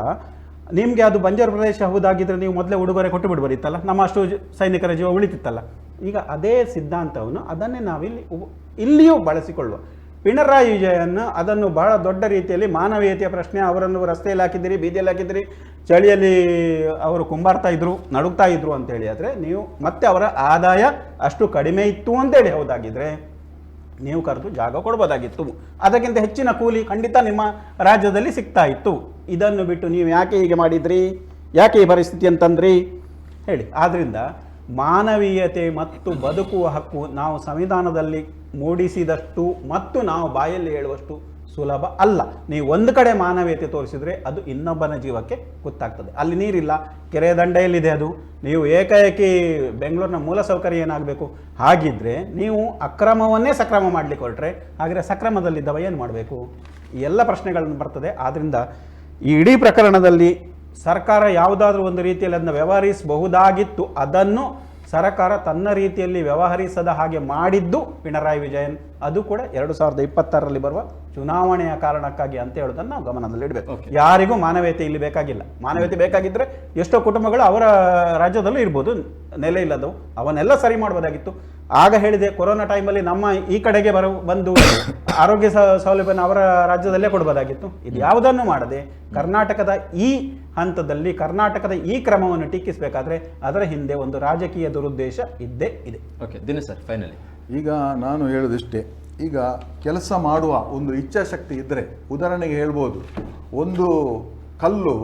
ನಿಮಗೆ ಅದು ಬಂಜರು ಪ್ರದೇಶ ಹೌದಾಗಿದ್ರೆ ನೀವು ಮೊದಲೇ ಉಡುಗೊರೆ ಕೊಟ್ಟು ಬಿಡ್ಬೋದಿತ್ತಲ್ಲ ನಮ್ಮ ಅಷ್ಟು ಸೈನಿಕರ ಜೀವ ಉಳಿತಿತ್ತಲ್ಲ? ಈಗ ಅದೇ ಸಿದ್ಧಾಂತವನ್ನು ಅದನ್ನೇ ನಾವಿಲ್ಲಿ ಇಲ್ಲಿಯೂ ಬಳಸಿಕೊಳ್ಳುವ. ಪಿಣರಾಯಿ ವಿಜಯನ್ ಅದನ್ನು ಬಹಳ ದೊಡ್ಡ ರೀತಿಯಲ್ಲಿ ಮಾನವೀಯತೆಯ ಪ್ರಶ್ನೆ, ಅವರನ್ನು ರಸ್ತೆಯಲ್ಲಿ ಹಾಕಿದ್ದೀರಿ, ಬೀದಿಯಲ್ಲಿ ಹಾಕಿದ್ದೀರಿ, ಚಳಿಯಲ್ಲಿ ಅವರು ಕುಂಬಾರ್ತಾ ಇದ್ರು, ನಡುಗ್ತಾ ಇದ್ರು ಅಂತೇಳಿ ಆದರೆ ನೀವು ಮತ್ತೆ ಅವರ ಆದಾಯ ಅಷ್ಟು ಕಡಿಮೆ ಇತ್ತು ಅಂತೇಳಿ ಹೌದಾಗಿದ್ರೆ ನೀವು ಕರೆದು ಜಾಗ ಕೊಡ್ಬೋದಾಗಿತ್ತು. ಅದಕ್ಕಿಂತ ಹೆಚ್ಚಿನ ಕೂಲಿ ಖಂಡಿತ ನಿಮ್ಮ ರಾಜ್ಯದಲ್ಲಿ ಸಿಗ್ತಾ ಇತ್ತು. ಇದನ್ನು ಬಿಟ್ಟು ನೀವು ಯಾಕೆ ಹೀಗೆ ಮಾಡಿದ್ರಿ? ಯಾಕೆ ಈ ಪರಿಸ್ಥಿತಿ ಅಂತಂದ್ರಿ ಹೇಳಿ. ಆದ್ರಿಂದ ಮಾನವೀಯತೆ ಮತ್ತು ಬದುಕುವ ಹಕ್ಕು ನಾವು ಸಂವಿಧಾನದಲ್ಲಿ ಮೂಡಿಸಿದಷ್ಟು ಮತ್ತು ನಾವು ಬಾಯಲ್ಲಿ ಹೇಳುವಷ್ಟು ಸುಲಭ ಅಲ್ಲ. ನೀವು ಒಂದು ಕಡೆ ಮಾನವೀಯತೆ ತೋರಿಸಿದರೆ ಅದು ಇನ್ನೊಬ್ಬನ ಜೀವಕ್ಕೆ ಗೊತ್ತಾಗ್ತದೆ. ಅಲ್ಲಿ ನೀರಿಲ್ಲ ಕೆರೆ ದಂಡೆಯಲ್ಲಿದೆ ಅದು. ನೀವು ಏಕಾಏಕಿ ಬೆಂಗಳೂರಿನ ಮೂಲಸೌಕರ್ಯ ಏನಾಗಬೇಕು? ಹಾಗಿದ್ರೆ ನೀವು ಅಕ್ರಮವನ್ನೇ ಸಕ್ರಮ ಮಾಡಲಿಕ್ಕೆ ಹೊರಟ್ರೆ ಹಾಗೆ ಸಕ್ರಮದಲ್ಲಿದ್ದವ ಏನು ಮಾಡಬೇಕು? ಎಲ್ಲ ಪ್ರಶ್ನೆಗಳನ್ನು ಬರ್ತದೆ. ಆದ್ದರಿಂದ ಈ ಇಡೀ ಪ್ರಕರಣದಲ್ಲಿ ಸರ್ಕಾರ ಯಾವುದಾದ್ರೂ ಒಂದು ರೀತಿಯಲ್ಲಿ ಅದನ್ನು ವ್ಯವಹರಿಸಬಹುದಾಗಿತ್ತು. ಅದನ್ನು ಸರ್ಕಾರ ತನ್ನ ರೀತಿಯಲ್ಲಿ ವ್ಯವಹರಿಸದ ಹಾಗೆ ಮಾಡಿದ್ದು ಪಿಣರಾಯಿ ವಿಜಯನ್. ಅದು ಕೂಡ ಎರಡು ಸಾವಿರದ ಇಪ್ಪತ್ತಾರರಲ್ಲಿ ಬರುವ ಚುನಾವಣೆಯ ಕಾರಣಕ್ಕಾಗಿ ಅಂತ ಹೇಳೋದನ್ನು ನಾವು ಗಮನದಲ್ಲಿಡಬೇಕು ಯಾರಿಗೂ ಮಾನವೀಯತೆ ಇಲ್ಲಿ ಬೇಕಾಗಿಲ್ಲ. ಮಾನವೀಯತೆ ಬೇಕಾಗಿದ್ದರೆ ಎಷ್ಟೋ ಕುಟುಂಬಗಳು ಅವರ ರಾಜ್ಯದಲ್ಲೂ ಇರ್ಬೋದು ನೆಲೆ ಇಲ್ಲದವು. ಅವನ್ನೆಲ್ಲ ಸರಿ ಮಾಡಬಹುದಾಗಿತ್ತು ಆಗ ಹೇಳಿದೆ ಕೊರೋನಾ ಟೈಮಲ್ಲಿ ನಮ್ಮ ಈ ಕಡೆಗೆ ಬರೋ ಬಂದು ಆರೋಗ್ಯ ಸೌಲಭ್ಯನ ಅವರ ರಾಜ್ಯದಲ್ಲೇ ಕೊಡಬಹುದಾಗಿತ್ತು ಇದು ಯಾವುದನ್ನು ಮಾಡದೆ ಕರ್ನಾಟಕದ ಈ ಹಂತದಲ್ಲಿ ಕರ್ನಾಟಕದ ಈ ಕ್ರಮವನ್ನು ಟೀಕಿಸಬೇಕಾದ್ರೆ ಅದರ ಹಿಂದೆ ಒಂದು ರಾಜಕೀಯ ದುರುದ್ದೇಶ ಇದ್ದೇ ಇದೆ. ಓಕೆ ದಿನೇಶ್ ಸರ್ ಫೈನಲಿ ಈಗ ನಾನು ಹೇಳೋದಿಷ್ಟೇ ಈಗ ಕೆಲಸ ಮಾಡುವ ಒಂದು ಇಚ್ಛಾಶಕ್ತಿ ಇದ್ದರೆ ಉದಾಹರಣೆಗೆ ಹೇಳ್ಬೋದು ಒಂದು ಕಲ್ಲು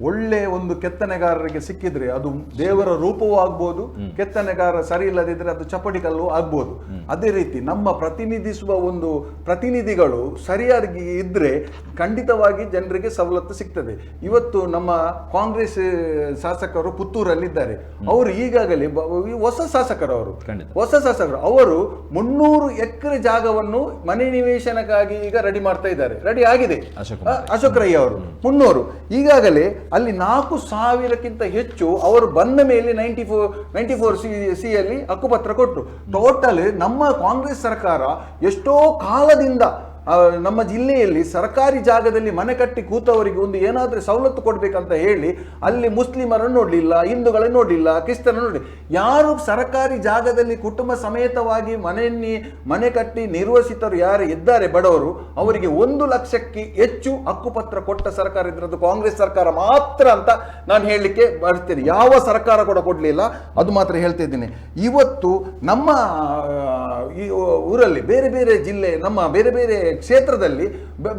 ಒಳ್ಳೆ ಒಂದು ಕೆತ್ತನೆಗಾರರಿಗೆ ಸಿಕ್ಕಿದ್ರೆ ಅದು ದೇವರ ರೂಪವೂ ಆಗ್ಬೋದು ಕೆತ್ತನೆಗಾರ ಸರಿ ಇಲ್ಲದಿದ್ರೆ ಅದು ಚಪಟಿ ಕಲ್ಲು ಆಗ್ಬೋದು ಅದೇ ರೀತಿ ನಮ್ಮ ಪ್ರತಿನಿಧಿಸುವ ಒಂದು ಪ್ರತಿನಿಧಿಗಳು ಸರಿಯಾಗಿ ಇದ್ರೆ ಖಂಡಿತವಾಗಿ ಜನರಿಗೆ ಸವಲತ್ತು ಸಿಗ್ತದೆ. ಇವತ್ತು ನಮ್ಮ ಕಾಂಗ್ರೆಸ್ ಶಾಸಕರು ಪುತ್ತೂರಲ್ಲಿದ್ದಾರೆ. ಅವರು ಈಗಾಗಲೇ ಹೊಸ ಶಾಸಕರು ಅವರು ಹೊಸ ಶಾಸಕರು. ಅವರು ಮುನ್ನೂರು ಎಕರೆ ಜಾಗವನ್ನು ಮನೆ ನಿವೇಶನಕ್ಕಾಗಿ ಈಗ ರೆಡಿ ಮಾಡ್ತಾ ಇದ್ದಾರೆ. ರೆಡಿ ಆಗಿದೆ. ಅಶೋಕ್ ರೈ ಅವರು. ಮುನ್ನೂರು. ಈಗಾಗಲೇ ಅಲ್ಲಿ ನಾಲ್ಕು ಸಾವಿರಕ್ಕಿಂತ ಹೆಚ್ಚು ಅವರು ಬಂದ ಮೇಲೆ ninety four ninety four C C ಅಲ್ಲಿ ಹಕ್ಕುಪತ್ರ ಕೊಟ್ಟರು ಟೋಟಲ್ ನಮ್ಮ ಕಾಂಗ್ರೆಸ್ ಸರ್ಕಾರ ಎಷ್ಟೋ ಕಾಲದಿಂದ ನಮ್ಮ ಜಿಲ್ಲೆಯಲ್ಲಿ ಸರ್ಕಾರಿ ಜಾಗದಲ್ಲಿ ಮನೆ ಕಟ್ಟಿ ಕೂತವರಿಗೆ ಒಂದು ಏನಾದರೂ ಸವಲತ್ತು ಕೊಡಬೇಕಂತ ಹೇಳಿ ಅಲ್ಲಿ ಮುಸ್ಲಿಮರನ್ನು ನೋಡಲಿಲ್ಲ, ಹಿಂದೂಗಳನ್ನು ನೋಡಲಿಲ್ಲ ಕ್ರಿಸ್ತರನ್ನು ನೋಡಿ ಯಾರು ಸರ್ಕಾರಿ ಜಾಗದಲ್ಲಿ ಕುಟುಂಬ ಸಮೇತವಾಗಿ ಮನೆಯಲ್ಲಿ ಮನೆ ಕಟ್ಟಿ ನಿರ್ವಸಿತರು ಯಾರು ಇದ್ದಾರೆ ಬಡವರು, ಅವರಿಗೆ ಒಂದು ಲಕ್ಷಕ್ಕೆ ಹೆಚ್ಚು ಹಕ್ಕುಪತ್ರ ಕೊಟ್ಟ ಸರ್ಕಾರ ಇದ್ರದ್ದು ಕಾಂಗ್ರೆಸ್ ಸರ್ಕಾರ ಮಾತ್ರ ಅಂತ ನಾನು ಹೇಳಲಿಕ್ಕೆ ಬರ್ತೇನೆ ಯಾವ ಸರ್ಕಾರ ಕೂಡ ಕೊಡಲಿಲ್ಲ. ಅದು ಮಾತ್ರ ಹೇಳ್ತಾ ಇದ್ದೀನಿ. ಇವತ್ತು ನಮ್ಮ ಈ ಊರಲ್ಲಿ ಬೇರೆ ಬೇರೆ ಜಿಲ್ಲೆ, ನಮ್ಮ ಬೇರೆ ಬೇರೆ ಕ್ಷೇತ್ರದಲ್ಲಿ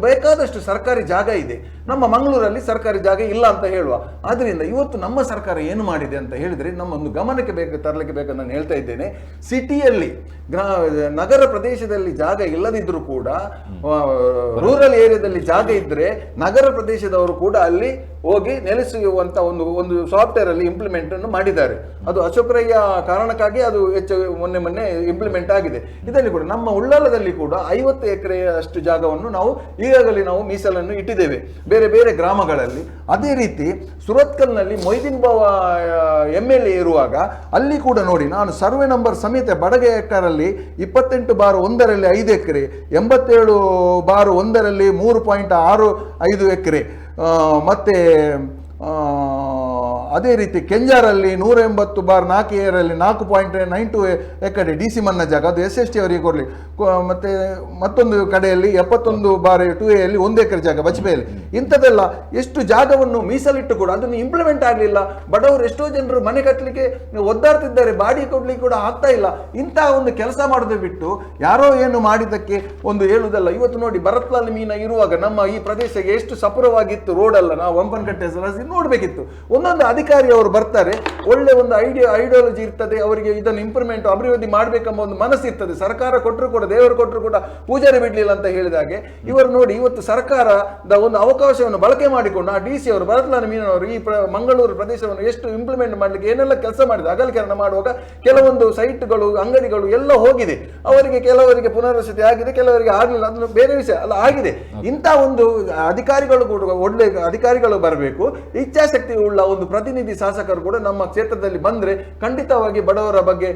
ಬೇಕಾದಷ್ಟು ಸರ್ಕಾರಿ ಜಾಗ ಇದೆ. ನಮ್ಮ ಮಂಗಳೂರಲ್ಲಿ ಸರ್ಕಾರಿ ಜಾಗ ಇಲ್ಲ ಅಂತ ಹೇಳುವ. ಆದ್ದರಿಂದ ಇವತ್ತು ನಮ್ಮ ಸರ್ಕಾರ ಏನು ಮಾಡಿದೆ ಅಂತ ಹೇಳಿದ್ರೆ ನಮ್ಮ ಒಂದು ಗಮನಕ್ಕೆ ಬೇಕು ತರಲಿಕ್ಕೆ ಬೇಕು ನಾನು ಹೇಳ್ತಾ ಇದ್ದೇನೆ. ಸಿಟಿಯಲ್ಲಿ ಗ್ರಾ ನಗರ ಪ್ರದೇಶದಲ್ಲಿ ಜಾಗ ಇಲ್ಲದಿದ್ದರೂ ಕೂಡ ರೂರಲ್ ಏರಿಯಾದಲ್ಲಿ ಜಾಗ ಇದ್ರೆ ನಗರ ಪ್ರದೇಶದವರು ಕೂಡ ಅಲ್ಲಿ ಹೋಗಿ ನೆಲೆಸುವಂತ ಒಂದು ಒಂದು ಸಾಫ್ಟ್ವೇರ್ ಅಲ್ಲಿ ಇಂಪ್ಲಿಮೆಂಟ್ ಅನ್ನು ಮಾಡಿದ್ದಾರೆ. ಅದು ಅಶೋಕರಯ್ಯ ಕಾರಣಕ್ಕಾಗಿ ಅದು ಹೆಚ್ಚು ಮೊನ್ನೆ ಮೊನ್ನೆ ಇಂಪ್ಲಿಮೆಂಟ್ ಆಗಿದೆ. ಇದರಲ್ಲಿ ಕೂಡ ನಮ್ಮ ಉಳ್ಳಾಲದಲ್ಲಿ ಕೂಡ ಐವತ್ತು ಎಕರೆಯಷ್ಟು ಜಾಗವನ್ನು ನಾವು ಈಗಾಗಲೇ ನಾವು ಮೀಸಲನ್ನು ಇಟ್ಟಿದ್ದೇವೆ. ಬೇರೆ ಬೇರೆ ಗ್ರಾಮಗಳಲ್ಲಿ. ಅದೇ ರೀತಿ ಸುರತ್ಕಲ್ನಲ್ಲಿ ಮೊಯ್ದಿನ್ ಬಾವ ಎಂ ಎಲ್ ಎ ಇರುವಾಗ ಅಲ್ಲಿ ಕೂಡ ನೋಡಿ ನಾನು ಸರ್ವೆ ನಂಬರ್ ಸಮೇತ ಬಡಗೆ ಎಕರಲ್ಲಿ ಇಪ್ಪತ್ತೆಂಟು ಬಾರು ಒಂದರಲ್ಲಿ ಐದು ಎಕರೆ, ಎಂಬತ್ತೇಳು ಬಾರು ಒಂದರಲ್ಲಿ ಮೂರು ಪಾಯಿಂಟ್ ಆರು ಐದು ಎಕರೆ ಮತ್ತೆ ಅದೇ ರೀತಿ ಕೆಂಜಾರಲ್ಲಿ ನೂರ ಎಂಬತ್ತು ಬಾರ್ ನಾಲ್ಕು ಏರಲ್ಲಿ ನಾಲ್ಕು point nine two acre D C ಮನ್ನ ಜಾಗ. ಅದು ಎಸ್ ಎಸ್ ಟಿ ಅವರಿಗೆ ಕೊಡಲಿ. ಮತ್ತೆ ಮತ್ತೊಂದು ಕಡೆಯಲ್ಲಿ ಎಪ್ಪತ್ತೊಂದು ಬಾರಿ ಟೂ ಎಲ್ಲಿ ಒಂದು ಎಕರೆ ಜಾಗ ಬಜ್ಪೆಯಲ್ಲಿ ಇಂಥದ್ದೆಲ್ಲ ಎಷ್ಟು ಜಾಗವನ್ನು ಮೀಸಲಿಟ್ಟು ಕೂಡ ಅದನ್ನು ಇಂಪ್ಲಿಮೆಂಟ್ ಆಗಲಿಲ್ಲ. ಬಡವರು ಎಷ್ಟೋ ಜನರು ಮನೆ ಕಟ್ಟಲಿಕ್ಕೆ ಒದ್ದಾಡ್ತಿದ್ದಾರೆ, ಬಾಡಿ ಕೊಡ್ಲಿಕ್ಕೆ ಕೂಡ ಆಗ್ತಾ ಇಲ್ಲ. ಇಂತಹ ಒಂದು ಕೆಲಸ ಮಾಡೋದು ಬಿಟ್ಟು ಯಾರೋ ಏನು ಮಾಡಿದ್ದಕ್ಕೆ ಒಂದು ಹೇಳುವುದಲ್ಲ, ಇವತ್ತು ನೋಡಿ ಭರತ್ಲಾಲ್ ಮೀನ ಇರುವಾಗ ನಮ್ಮ ಈ ಪ್ರದೇಶಕ್ಕೆ ಎಷ್ಟು ಸಪುರವಾಗಿತ್ತು ರೋಡ್ ಅಲ್ಲ ನಾವು ವಂಪನಕಟ್ಟೆ ಸರಸಿ ನೋಡಬೇಕಿತ್ತು. ಒಂದೊಂದು ಅಧಿಕಾರಿ ಅವರು ಬರ್ತಾರೆ, ಒಳ್ಳೆ ಒಂದು ಐಡಿಯಾ ಐಡಿಯಾಲಜಿ ಇರ್ತದೆ, ಅವರಿಗೆ ಇದನ್ನು ಇಂಪ್ರೂವ್ಮೆಂಟ್ ಅಭಿವೃದ್ಧಿ ಮಾಡಬೇಕೆಂಬ ಒಂದು ಮನಸ್ಸು ಇರ್ತದೆ ಸರ್ಕಾರ ಕೊಟ್ಟರು ಕೂಡ ದೇವರು ಕೊಟ್ಟರು ಕೂಡ ಪೂಜಾರಿ ಬಿಡಲಿಲ್ಲ ಅಂತ ಹೇಳಿದಾಗೆ. ಇವರು ನೋಡಿ ಇವತ್ತು ಸರ್ಕಾರದ ಒಂದು ಅವಕಾಶವನ್ನು ಬಳಕೆ ಮಾಡಿಕೊಂಡು ಆ ಡಿ ಸಿ ಅವರು ಭರತ್ಲಾಲ್ ಮೀನವರು ಈ ಮಂಗಳೂರು ಪ್ರದೇಶವನ್ನು ಎಷ್ಟು ಇಂಪ್ಲಿಮೆಂಟ್ ಮಾಡಲಿಕ್ಕೆ ಏನೆಲ್ಲ ಕೆಲಸ ಮಾಡಿದೆ ಅಗಲೀಕರಣ ಮಾಡುವಾಗ ಕೆಲವೊಂದು ಸೈಟ್ಗಳು, ಅಂಗಡಿಗಳು ಎಲ್ಲ ಹೋಗಿದೆ. ಅವರಿಗೆ ಕೆಲವರಿಗೆ ಪುನರ್ವಸತಿ ಆಗಿದೆ, ಕೆಲವರಿಗೆ ಆಗಲಿಲ್ಲ. ಅದನ್ನು ಬೇರೆ ವಿಷಯ, ಅಲ್ಲ ಆಗಿದೆ. ಇಂಥ ಒಂದು ಅಧಿಕಾರಿಗಳು ಕೂಡ ಒಳ್ಳೆ ಅಧಿಕಾರಿಗಳು ಬರಬೇಕು. ಇಚ್ಛಾಶಕ್ತಿ ಉಳ್ಳ ಒಂದು ಪ್ರತಿನಿಧಿ ಶಾಸಕರು ಕೂಡ ನಮ್ಮ ಕ್ಷೇತ್ರದಲ್ಲಿ ಬಂದ್ರೆ ಖಂಡಿತವಾಗಿ ಬಡವರ ಬಗ್ಗೆ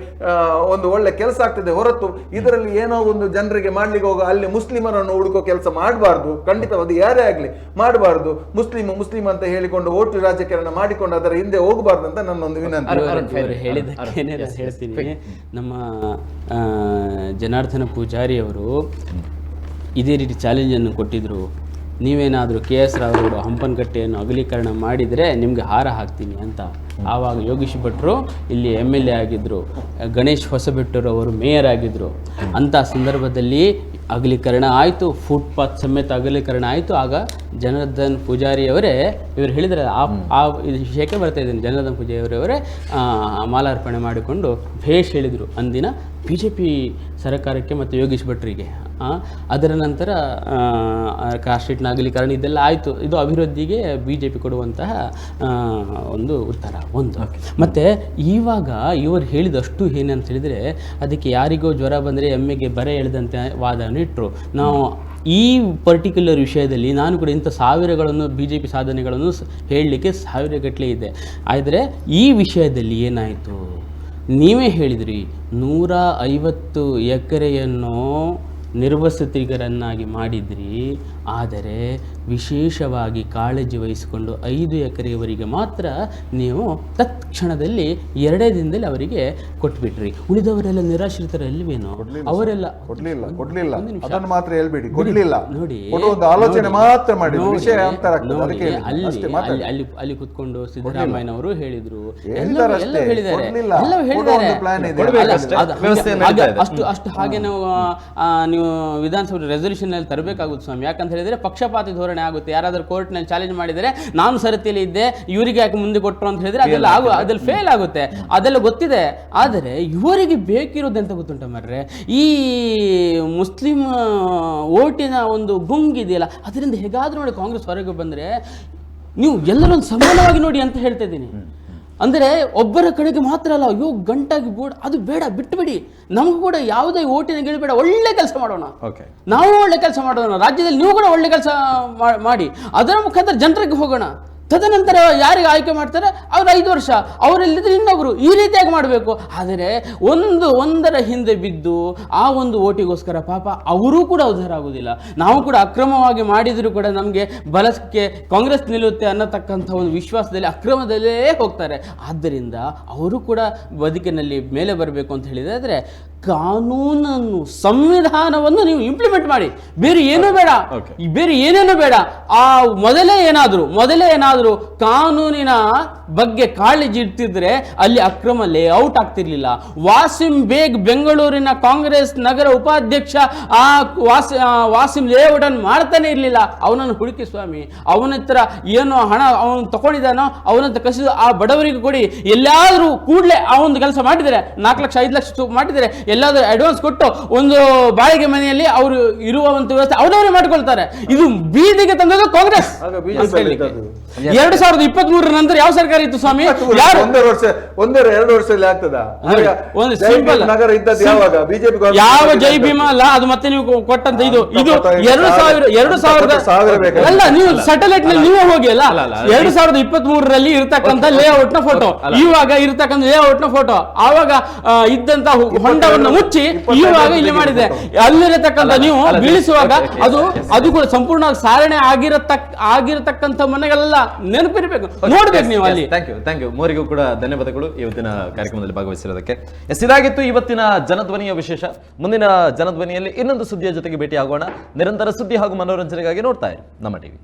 ಒಂದು ಒಳ್ಳೆ ಕೆಲಸ ಆಗ್ತದೆ ಹೊರತು ಇದರಲ್ಲಿ ಏನೋ ಒಂದು ಜನರಿಗೆ ಮಾಡ್ಲಿಕ್ಕೆ ಹೋಗೋ ಅಲ್ಲಿ ಮುಸ್ಲಿಮರನ್ನು ಹುಡುಕೋ ಕೆಲಸ ಮಾಡಬಾರ್ದು. ಖಂಡಿತವಾಗಿ ಯಾರೇ ಆಗಲಿ ಮಾಡಬಾರ್ದು. ಮುಸ್ಲಿಮ್ ಮುಸ್ಲಿಂ ಅಂತ ಹೇಳಿಕೊಂಡು ಓಟು ರಾಜಕಾರಣ ಮಾಡಿಕೊಂಡು ಅದರ ಹಿಂದೆ ಹೋಗಬಾರ್ದು ಅಂತ ನನ್ನೊಂದು ವಿನಂತಿ. ಹೇಳ್ತೀನಿ. ನಮ್ಮ ಆ, ಜನಾರ್ದನ ಪೂಜಾರಿ ಅವರು ಇದೇ ರೀತಿ ಚಾಲೆಂಜನ್ನು ಕೊಟ್ಟಿದ್ರು. ನೀವೇನಾದರೂ ಕೆ ಎಸ್ ರಾವ್ರವರು ಹಂಪನಕಟ್ಟೆಯನ್ನು ಅಗಲೀಕರಣ ಮಾಡಿದರೆ ನಿಮಗೆ ಹಾರ ಹಾಕ್ತೀನಿ ಅಂತ. ಆವಾಗ ಯೋಗೀಶ್ ಭಟ್ರು ಇಲ್ಲಿ ಎಂ ಎಲ್ ಎ ಆಗಿದ್ದರು ಗಣೇಶ್ ಹೊಸಬೆಟ್ಟರು ಅವರು ಮೇಯರ್ ಆಗಿದ್ದರು ಅಂಥ ಸಂದರ್ಭದಲ್ಲಿ ಅಗಲೀಕರಣ ಆಯಿತು ಫುಟ್ಪಾತ್ ಸಮೇತ ಅಗಲೀಕರಣ ಆಯಿತು. ಆಗ ಜನಾರ್ದನ್ ಪೂಜಾರಿಯವರೇ ಇವರು ಹೇಳಿದರೆ ಆ ಆ ಇದು ವಿಷಯಕ್ಕೆ ಬರ್ತಾ ಇದ್ದೀನಿ. ಜನಾರ್ದನ್ ಆ, ಮಾಲಾರ್ಪಣೆ ಮಾಡಿಕೊಂಡು ಭೇಷ್ ಹೇಳಿದರು ಅಂದಿನ ಬಿ ಜೆ ಪಿ ಸರ್ಕಾರಕ್ಕೆ ಮತ್ತು ಯೋಗೀಶ್ ಭಟ್ರಿಗೆ ಅದರ ನಂತರ ಕಾಸ್ಟ್ರೀಟ್ ನಾಗಲೀಕರಣ ಇದೆಲ್ಲ ಆಯಿತು. ಇದು ಅಭಿವೃದ್ಧಿಗೆ ಬಿ ಜೆ ಪಿ ಕೊಡುವಂತಹ ಒಂದು ಉತ್ತರ ಒಂದು. ಮತ್ತು ಇವಾಗ ಇವರು ಹೇಳಿದಷ್ಟು ಏನಂತ ಹೇಳಿದರೆ ಅದಕ್ಕೆ ಯಾರಿಗೋ ಜ್ವರ ಬಂದರೆ ಎಮ್ಮೆಗೆ ಬರೆ ಎಳೆದಂತೆ ವಾದವನ್ನು ಇಟ್ಟರು ನಾವು ಈ ಪರ್ಟಿಕ್ಯುಲರ್ ವಿಷಯದಲ್ಲಿ ನಾನು ಕೂಡ ಇಂಥ ಸಾವಿರಗಳನ್ನು ಬಿ ಜೆ ಪಿ ಸಾಧನೆಗಳನ್ನು ಹೇಳಲಿಕ್ಕೆ ಸಾವಿರಗಟ್ಟಲೆ ಇದೆ. ಆದರೆ ಈ ವಿಷಯದಲ್ಲಿ ಏನಾಯಿತು? ನೀವೇ ಹೇಳಿದ್ರಿ ನೂರ ಐವತ್ತು ಎಕರೆಯನ್ನು ನಿರ್ವಸತಿಗರನ್ನಾಗಿ ಮಾಡಿದ್ರಿ ಆದರೆ ವಿಶೇಷವಾಗಿ ಕಾಳಜಿ ವಹಿಸಿಕೊಂಡು ಐದು ಎಕರೆಯವರಿಗೆ ಮಾತ್ರ ನೀವು ತತ್ಕ್ಷಣದಲ್ಲಿ ಎರಡೇ ದಿನದಲ್ಲಿ ಅವರಿಗೆ ಕೊಟ್ಬಿಟ್ರಿ. ಉಳಿದವರೆಲ್ಲ ನಿರಾಶ್ರಿತರಲ್ವೇನೋ ಅವರೆಲ್ಲ ಕೊಡ್ಲಿಲ್ಲ ಕೊಡ್ಲಿಲ್ಲ. ಒಂದು. ಅದನ್ನು ಮಾತ್ರ ಹೇಳ್ಬೇಡಿ. ಕೊಡ್ಲಿಲ್ಲ. ನೋಡಿ. ಕೊಡುವಂತ ಆಲೋಚನೆ ಮಾತ್ರ ಮಾಡಿ. ಅಲ್ಲಿ ಅಷ್ಟೇ ಮಾತಾಡಿ. ಅಲ್ಲಿ ಅಲ್ಲಿ ಕುತ್ಕೊಂಡು ಸಿದ್ದರಾಮಯ್ಯನವರು ಹೇಳಿದ್ರು. ಅಷ್ಟೇ, ಒಂದು. ಅಷ್ಟು. ಅಷ್ಟು ಹಾಗೆ ನೀವು ವಿಧಾನಸಭೆ ರೆಸಲ್ಯೂಷನ್ ಅಲ್ಲಿ ತರಬೇಕಾಗುತ್ತೆ ಸ್ವಾಮಿ. ಯಾಕಂತ ಹೇಳಿದ್ರೆ ಪಕ್ಷಪಾತಿ ಧೋರಣೆ ಆಗುತ್ತೆ. ಯಾರಾದ್ರೂ ಕೋರ್ಟ್ನಲ್ಲಿ ಚಾಲೆಂಜ್ ಮಾಡಿದರೆ ನಾನು ಸರತಿಯಲ್ಲಿ ಇದ್ದೆ ಇವರಿಗೆ ಯಾಕೆ ಮುಂದೆ ಕೊಟ್ಟರು ಅಂತ ಹೇಳಿದ್ರೆ ಅದೆಲ್ಲ ಆಗು ಅದ್ರಲ್ಲಿ ಫೇಲ್ ಆಗುತ್ತೆ. ಅದೆಲ್ಲ ಗೊತ್ತಿದೆ. ಆದರೆ ಇವರಿಗೆ ಬೇಕಿರೋದು ಎಂತ ಗೊತ್ತುಂಟ ಮರ್ರೆ. ಈ ಮುಸ್ಲಿಂ ಓಟಿನ ಒಂದು ಗುಂಗಿದೆಯಲ್ಲ ಅದರಿಂದ ಹೇಗಾದ್ರೂ ನೋಡಿ ಕಾಂಗ್ರೆಸ್ ಹೊರಗೆ ಬಂದ್ರೆ ನೀವು ಎಲ್ಲರೊಂದು ಸಮಾನವಾಗಿ ನೋಡಿ ಅಂತ ಹೇಳ್ತಾ ಇದ್ದೀನಿ. ಅಂದರೆ ಒಬ್ಬರ ಕಡೆಗೆ ಮಾತ್ರ ಅಲ್ಲ ಅಯ್ಯೋ ಗಂಟಾಗಿ ಬೋರ್ಡ್ ಅದು ಬೇಡ ಬಿಟ್ಟುಬಿಡಿ ನಮಗೂ ಕೂಡ ಯಾವುದೇ ಓಟಿನ ಗೆಳಬೇಡ ಒಳ್ಳೆ ಕೆಲಸ ಮಾಡೋಣ. ಓಕೆ ನಾವು ಒಳ್ಳೆ ಕೆಲಸ ಮಾಡೋಣ ರಾಜ್ಯದಲ್ಲಿ ನೀವು ಕೂಡ ಒಳ್ಳೆ ಕೆಲಸ ಮಾಡಿ. ಅದರ ಮುಖಾಂತರ ಜನರಿಗೆ ಹೋಗೋಣ. ತದನಂತರ ಯಾರಿಗೆ ಆಯ್ಕೆ ಮಾಡ್ತಾರೆ? ಅವ್ರು ಐದು ವರ್ಷ. ಅವರಲ್ಲಿದ್ರೆ ಇನ್ನೊಬ್ರು. ಈ ರೀತಿಯಾಗಿ ಮಾಡಬೇಕು. ಆದರೆ ಒಂದು ಒಂದರ ಹಿಂದೆ ಬಿದ್ದು ಆ ಒಂದು ಓಟಿಗೋಸ್ಕರ ಪಾಪ ಅವರೂ ಕೂಡ ಉದ್ಧಾರ ಆಗುವುದಿಲ್ಲ ನಾವು ಕೂಡ ಅಕ್ರಮವಾಗಿ ಮಾಡಿದರೂ ಕೂಡ ನಮಗೆ ಬಲಕ್ಕೆ ಕಾಂಗ್ರೆಸ್ ನಿಲ್ಲುತ್ತೆ ಅನ್ನತಕ್ಕಂಥ ಒಂದು ವಿಶ್ವಾಸದಲ್ಲಿ ಅಕ್ರಮದಲ್ಲೇ ಹೋಗ್ತಾರೆ. ಆದ್ದರಿಂದ ಅವರು ಕೂಡ ಬದುಕಿನಲ್ಲಿ ಮೇಲೆ ಬರಬೇಕು ಅಂತ ಹೇಳಿದರೆ ಕಾನೂನನ್ನು ಸಂವಿಧಾನವನ್ನು ನೀವು ಇಂಪ್ಲಿಮೆಂಟ್ ಮಾಡಿ. ಬೇರೆ ಏನೂ ಬೇಡ. ಬೇರೆ ಏನೇನು ಬೇಡ. ಆ ಮೊದಲೇ ಏನಾದರೂ ಮೊದಲೇ ಏನಾದರೂ ಕಾನೂನಿನ ಬಗ್ಗೆ ಕಾಳಜಿ ಇಡ್ತಿದ್ರೆ ಅಲ್ಲಿ ಅಕ್ರಮ ಲೇಔಟ್ ಆಗ್ತಿರ್ಲಿಲ್ಲ. ವಾಸಿಂ ಬೇಗ್ ಬೆಂಗಳೂರಿನ ಕಾಂಗ್ರೆಸ್ ನಗರ ಉಪಾಧ್ಯಕ್ಷ ಆ ವಾಸಿ ವಾಸಿಂ ಲೇಔಟ್ ಅನ್ನು ಮಾಡ್ತಾನೆ ಇರಲಿಲ್ಲ. ಅವನನ್ನು ಹುಡುಕಿ ಸ್ವಾಮಿ ಅವನ ಹತ್ರ ಏನು ಹಣ ಅವನು ತಗೊಂಡಿದ್ದಾನೋ ಅವನಂತ ಕಸಿದು ಆ ಬಡವರಿಗೆ ಕೊಡಿ. ಎಲ್ಲಾದರೂ ಕೂಡಲೇ ಆ ಒಂದು ಕೆಲಸ ಮಾಡಿದರೆ ನಾಲ್ಕು ಲಕ್ಷ ಐದು ಲಕ್ಷ ಮಾಡಿದರೆ ಎಲ್ಲಾದ್ರೂ ಅಡ್ವಾನ್ಸ್ ಕೊಟ್ಟು ಒಂದು ಬಾಡಿಗೆ ಮನೆಯಲ್ಲಿ ಅವರು ಇರುವಂತ ವ್ಯವಸ್ಥೆ ಅವರವರೇ ಮಾಡ್ಕೊಳ್ತಾರೆ. ಇದು ಬೀದಿಗೆ ತಂದದ್ದು ಕಾಂಗ್ರೆಸ್. ಎರಡು ಸಾವಿರದ ಇಪ್ಪತ್ತ್ ಮೂರರ ನಂತರ ಯಾವ ಸರ್ಕಾರ ಇತ್ತು ಸ್ವಾಮಿ? ಯಾರು? ಒಂದರ ವರ್ಷ ಒಂದರ ಎರಡು ವರ್ಷದಲ್ಲಿ ಆಗ್ತದಾ. ಒಂದು ಜೈ ನಗರ ಇದ್ದದ್ದು ಯಾವಾಗ? ಬಿಜೆಪಿ ಯಾವ ಜೈ ಭೀಮ ಅಲ್ಲ ಅದು ಮತ್ತೆ ನೀವು ಕೊಟ್ಟಂತ ಇದು. ಇದು ಎರಡು ಸಾವಿರ ಎರಡು ಸಾವಿರದ ಅಲ್ಲ ನೀವು ಸ್ಯಾಟಲೈಟ್ನಲ್ಲಿ ನೀವೇ ಹೋಗಿ ಅಲ್ಲ? ಎರಡು ಸಾವಿರದ ಇಪ್ಪತ್ತ್ ಮೂರರಲ್ಲಿ ಇರ್ತಕ್ಕಂಥ ಲೇಔಟ್ನ ಫೋಟೋ. ಇವಾಗ ಇರ್ತಕ್ಕಂಥ ಲೇಔಟ್ನ ಫೋಟೋ ಆವಾಗ ಇದ್ದಂತ ಹು- ಹೊಂಡವನ್ನು ಮುಚ್ಚಿ ಇವಾಗ ಇಲ್ಲಿ ಮಾಡಿದೆ. ಅಲ್ಲಿರತಕ್ಕಂಥ ನೀವು ಬೀಳಿಸುವಾಗ ಅದು ಅದು ಕೂಡ ಸಂಪೂರ್ಣ ಸಾರಣೆ ಆಗಿರತಕ್ಕ ಆಗಿರತಕ್ಕಂಥ ಮನೆಗಳೆಲ್ಲ ನೆನಪಿರ್ಬೇಕು. ನೋಡ್ಬೇಕು ನೀವು ಅಲ್ಲಿ. ಥ್ಯಾಂಕ್ ಯು ಥ್ಯಾಂಕ್ ಯು ಮೋರಿಗೂ ಕೂಡ ಧನ್ಯವಾದಗಳು ಇವತ್ತಿನ ಕಾರ್ಯಕ್ರಮದಲ್ಲಿ ಭಾಗವಹಿಸಿರೋದಕ್ಕೆ. ಎಸ್ ಇದಾಗಿತ್ತು ಇವತ್ತಿನ ಜನಧ್ವನಿಯ ವಿಶೇಷ. ಮುಂದಿನ ಜನಧ್ವನಿಯಲ್ಲಿ ಇನ್ನೊಂದು ಸುದ್ದಿಯ ಜೊತೆಗೆ ಭೇಟಿ ಆಗೋಣ ನಿರಂತರ ಸುದ್ದಿ ಹಾಗೂ ಮನೋರಂಜನೆಗಾಗಿ ನೋಡ್ತಾ ಇರಿ ನಮ್ಮ ಟಿವಿ.